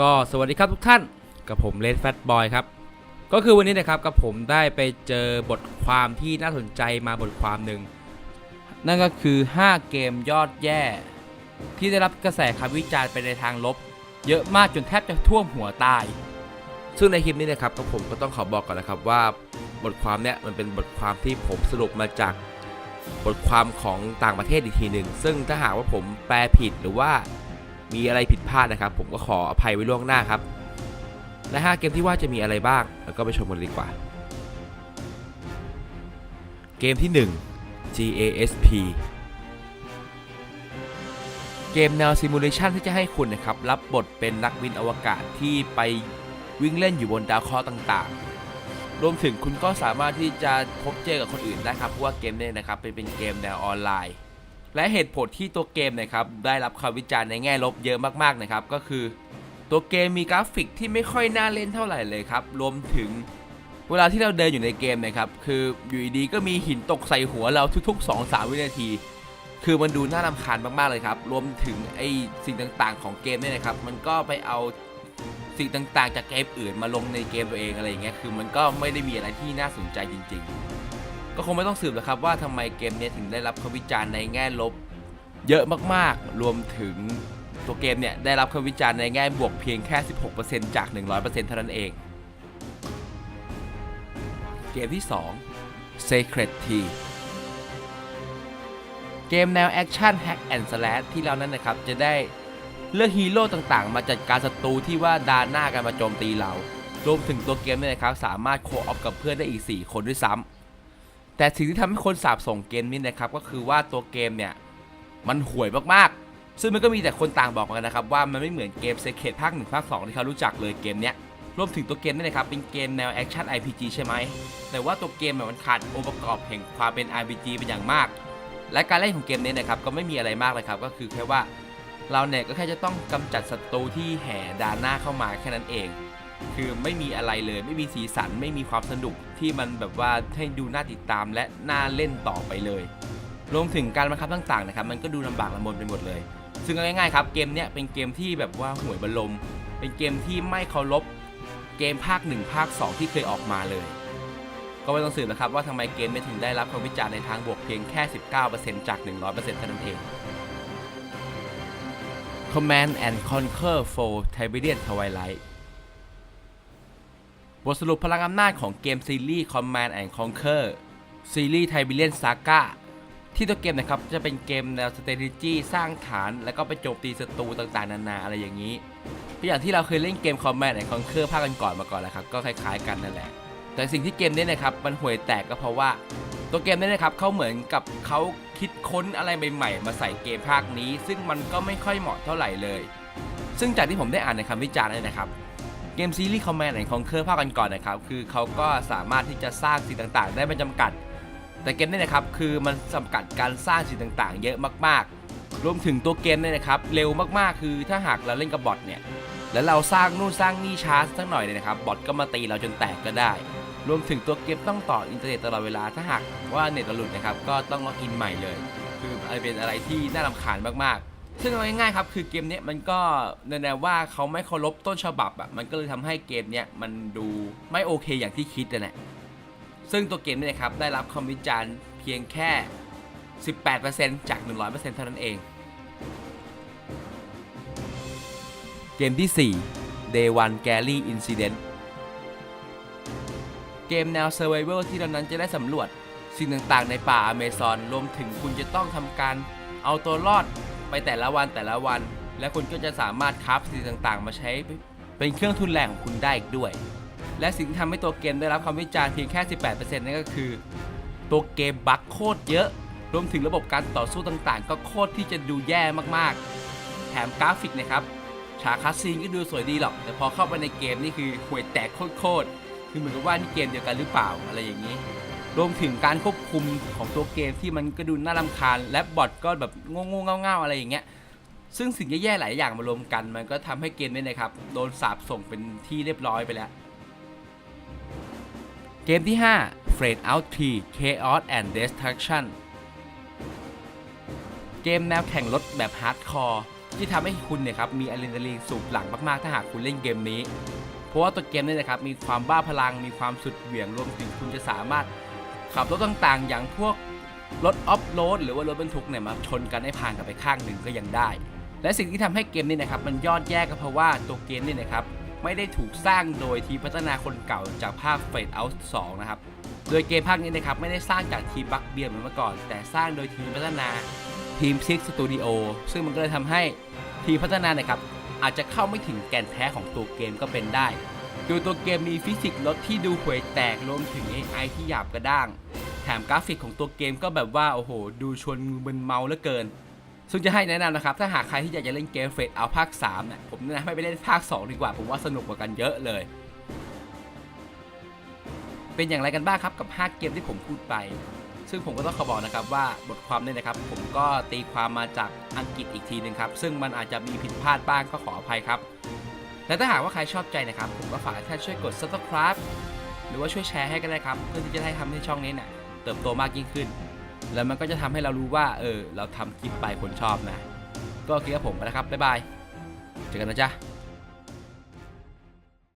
ก็สวัสดีครับทุกท่านกับผมเลนแฟตบอยครับ ก็คือวันนี้นะครับกับผมได้ไปเจอบทความที่น่าสนใจมาบทความหนึ่งนั่นก็คือ 5 เกมยอดแย่ ที่ได้รับกระแสคำวิจารณ์ไปในทางลบ เยอะมากจนแทบจะท่วมหัวตาย ซึ่งในคลิปนี้นะครับก็ผมก็ต้องขอบอกก่อนนะครับว่าบทความเนี้ยมันเป็นบทความที่ผมสรุปมาจากบทความของต่างประเทศอีกทีหนึ่งซึ่งถ้าหากว่าผมแปลผิดหรือว่า มีอะไรผิดพลาดนะครับ ผมก็ขออภัยไว้ล่วงหน้าครับและ5เกมที่ว่าจะมีอะไรบ้าง แล้วก็ไปชมกันดีกว่า เกมที่ 1 GASP เกมแนวซิมูเลชันที่จะให้คุณนะครับ รับบทเป็นนักบินอวกาศที่ไปวิ่งเล่นอยู่บนดาวเคราะห์ต่างๆ รวมถึงคุณก็สามารถที่จะพบเจอกับคนอื่นได้ครับ เพราะว่าเกมนี้นะครับเป็นเกมแนวออนไลน์ และเหตุผลที่ตัวเกมนะครับได้รับคำวิจารณ์ในแง่ลบเยอะมากๆนะครับก็คือ ตัวเกมมีกราฟิกที่ไม่ค่อยน่าเล่นเท่าไหร่เลยครับรวมถึงเวลาที่เราเดินอยู่ในเกมนะครับคืออยู่ดีๆก็มีหินตกใส่หัวเราทุกๆ 2-3 วินาที คือมันดูน่ารำคาญมากๆเลยครับรวมถึงไอ้สิ่งต่างๆ ของเกมเนี่ยนะครับมันก็ไปเอาสิ่งต่างๆ จากเกมอื่นมาลงในเกมตัวเองอะไรอย่างเงี้ยคือมันก็ไม่ได้มีอะไรที่น่าสนใจจริง ๆ ก็คงไม่ต้องสืบแล้วครับว่าทำไมเกมนี้ถึงได้รับคำวิจารณ์ในแง่ลบ เยอะมากๆ รวมถึงตัวเกมเนี่ยได้รับคำวิจารณ์ในแง่บวกเพียงแค่ 16%จาก 100%เท่านั้นเอง เกมที่ 2 Secret T เกมแนวแอคชั่น Hack and Slash ที่เรานั้นนะครับจะได้เลือกฮีโร่ต่างๆ มาจัดการศัตรูที่ว่าดานหน้ากันมาโจมตีเรา รวมถึงตัวเกมเนี่ยนะครับสามารถโคออฟกับเพื่อนได้อีก 4 คนด้วยซ้ำ แต่สิ่งที่ทำให้คนสาบส่งเกมนี้นะครับก็คือว่าตัวเกมเนี่ยมันห่วยมากๆ ซึ่งมันก็มีแต่คนต่างบอกกันนะครับว่ามันไม่เหมือนเกม Secret ภาค1ภาค2ที่เขารู้จักเลยเกมเนี้ยรวมถึงตัวเกมนี่นะครับเป็นเกมแนวแอคชั่น RPG ใช่ไหมแต่ว่าตัวเกมเนี่ยมันขาดองค์ประกอบแห่งความเป็น RPG เป็นอย่างมาก และการเล่นของเกมนี้นะครับก็ไม่มีอะไรมากเลยครับก็คือแค่ว่าเราเนี่ยก็แค่จะต้องกำจัดศัตรูที่แห่ดานหน้าเข้ามาแค่นั้นเอง คือไม่มีอะไรเลยไม่มีสีสันไม่มีความสนุกที่มันแบบว่าให้ดูน่าติดตามและน่าเล่นต่อไปเลย รวมถึงการบังคับต่างๆนะครับมันก็ดูลำบากลำบนไปหมดเลย ซึ่งง่ายๆครับเกมเนี้ยเป็นเกมที่แบบว่าห่วยบรรลม เป็นเกมที่ไม่เคารพเกมภาค 1 ภาค 2 ที่เคยออกมาเลย ก็ไม่ต้องสืบนะครับว่าทำไมเกมไม่ถึงได้รับคำวิจารณ์ในทางบวกเพียงแค่ 19%จาก 100%เท่านั้นเอง Command and Conquer for Tiberian Twilight บทสรุปพลังอำนาจของเกมซีรีส์ Command and Conquer ซีรีส์ Tiberian Saga ที่ตัวเกมนะครับจะเป็นเกมแนว strategy สร้างฐานแล้วก็ไปโจมตีศัตรูต่างๆ นานาอะไรอย่างนี้ก็อย่างที่เราเคยเล่นเกม Command and Conquer ภาคกันก่อนมาก่อนแล้วครับก็คล้ายๆกันนั่นแหละ แต่สิ่งที่เกมนี้นะครับมันห่วยแตกก็เพราะว่าตัวเกมนี้นะครับเขาเหมือนกับเขาคิดค้นอะไรใหม่ๆ มาใส่เกมภาคนี้ ซึ่งมันก็ไม่ค่อยเหมาะเท่าไหร่เลย ซึ่งจากที่ผมได้อ่านในคำวิจารณ์เนี่ยนะครับ เกมซีรีส์ Command and Conquer ภาคกันก่อนนะครับ คือเขาก็สามารถที่จะสร้างสิ่งต่างๆ ได้ไม่จำกัด แต่เกมนี้นะครับ คือมันจำกัดการสร้างสิ่งต่างๆ เยอะมากๆ รวมถึงตัวเกมเนี่ยนะครับ เร็วมากๆ คือถ้าหากเราเล่นกับบอทเนี่ย แล้วเราสร้างนู่นสร้างนี่ช้าสักหน่อยเนี่ยนะครับ บอทก็มาตีเราจนแตกก็ได้ รวมถึงตัวเกมต้องต่ออินเทอร์เน็ตตลอดเวลา ถ้าหากว่าเน็ตเราหลุดนะครับ ก็ต้องล็อกอินใหม่เลย คืออะไรเป็นอะไรที่น่ารำคาญมากๆ ซึ่งเอาง่ายๆครับคือเกมนี้มันก็แนวๆว่าเขาไม่เคารพต้นฉบับอะมันก็เลยทำให้เกมเนี้ยมันดูไม่โอเคอย่างที่คิดนะแหละซึ่งตัวเกมนี่นะครับได้รับคำวิจารณ์เพียงแค่ 18%จาก 100%เท่านั้นเอง เกมที่ 4 Day One Galley Incident เกมแนว Survival ที่เรานั้นจะได้สำรวจสิ่งต่างๆในป่าอเมซอนรวมถึงคุณจะต้องทำการเอาตัวรอด ไปแต่ละวันแต่ละวัน และคุณก็จะสามารถคราฟสิ่งต่างๆ มาใช้เป็นเครื่องทุนแรงของคุณได้อีกด้วย และสิ่งที่ทำให้ตัวเกมได้รับคำวิจารณ์เพียงแค่ 18%นั่นก็คือ ตัวเกมบั๊กโคตรเยอะ รวมถึงระบบการต่อสู้ต่างๆ ก็โคตรที่จะดูแย่มากๆ แถมกราฟิกนะครับฉากคัสซีนก็ดูสวยดีหรอก แต่พอเข้าไปในเกมนี่คือห่วยแตกโคตรๆคือเหมือนกับว่านี่เกมเดียวกันหรือเปล่าอะไรอย่างนี้ รวมถึงการควบคุมของตัวเกมที่มันก็ดูน่ารำคาญ และบอทก็แบบโง่ๆเง่าๆอะไรอย่างเงี้ยซึ่งสิ่งแย่ๆหลายอย่างมารวมกัน มันก็ทำให้เกมนี้นะครับโดนสาปส่งเป็นที่เรียบร้อยไปแล้ว เกมที่ 5 f r a d Out 3 Chaos and Destruction เกมแนวแข่งรถแบบฮาร์ดคอร์ที่ทำให้คุณเนี่ยครับมีอะดรีนาลีนสูบหลังมากๆ ถ้าหากคุณเล่นเกมนี้ เพราะว่าตัวเกมนี่ยนะครับมีความบ้าพลังมีความสุดเหวี่ยงรวมถึงคุณจะสามารถ ขับรถต่างๆ อย่างพวกรถออฟโรดหรือว่ารถบรรทุกเนี่ยมาชนกันให้ผ่านกันไปข้างหนึ่งก็ยังได้ และสิ่งที่ทำให้เกมนี้นะครับมันยอดแย่ก็เพราะว่าตัวเกมนี่นะครับไม่ได้ถูกสร้างโดยทีมพัฒนาคนเก่าจากภาค Fade Out 2 นะครับ โดยเกมภาคนี้นะครับไม่ได้สร้างจากทีมบักเบียร์เหมือนเมื่อก่อน แต่สร้างโดยทีมพัฒนาทีม Six Studio ซึ่งมันก็เลยทำให้ทีมพัฒนาเนะครับอาจจะเข้าไม่ถึงแก่นแท้ของตัวเกมก็เป็นได้ โดยตัวเกมมีฟิสิกส์รถที่ดูห่วยแตกรวมถึง AI ที่หยาบกระด้าง แถมกราฟิกของตัวเกมก็แบบว่า โอ้โห ดูชวนมึนเมาเหลือเกิน ซึ่งจะให้แนะนำนะครับ ถ้าหากใครที่อยากจะเล่นเกมเฟดเอาภาค3เนี่ยผมแนะนำให้ไปเล่นภาค 2 ดีกว่า ผมว่าสนุกกว่ากันเยอะเลย เป็นอย่างไรกันบ้างครับกับ 5 เกมที่ผมพูดไป ซึ่งผมก็ต้องขอบอกนะครับว่าบทความเนี่ยนะครับ ผมก็ตีความมาจากอังกฤษอีกทีหนึ่งครับซึ่งมันอาจจะมีผิดพลาดบ้างก็ขออภัยครับ และถ้าหากว่าใครชอบใจนะครับ ผมก็ฝากท่านช่วยกด subscribe หรือว่าช่วยแชร์ให้ก็ได้ครับ เพื่อที่จะได้ทำให้ช่องนี้เนี่ยเติบโตมากยิ่งขึ้น แล้วมันก็จะทำให้เรารู้ว่า เออ เราทำคลิปไปคนชอบนะ ก็โอเคครับผมไปแล้วครับบ๊ายบายเจอกันนะจ๊ะ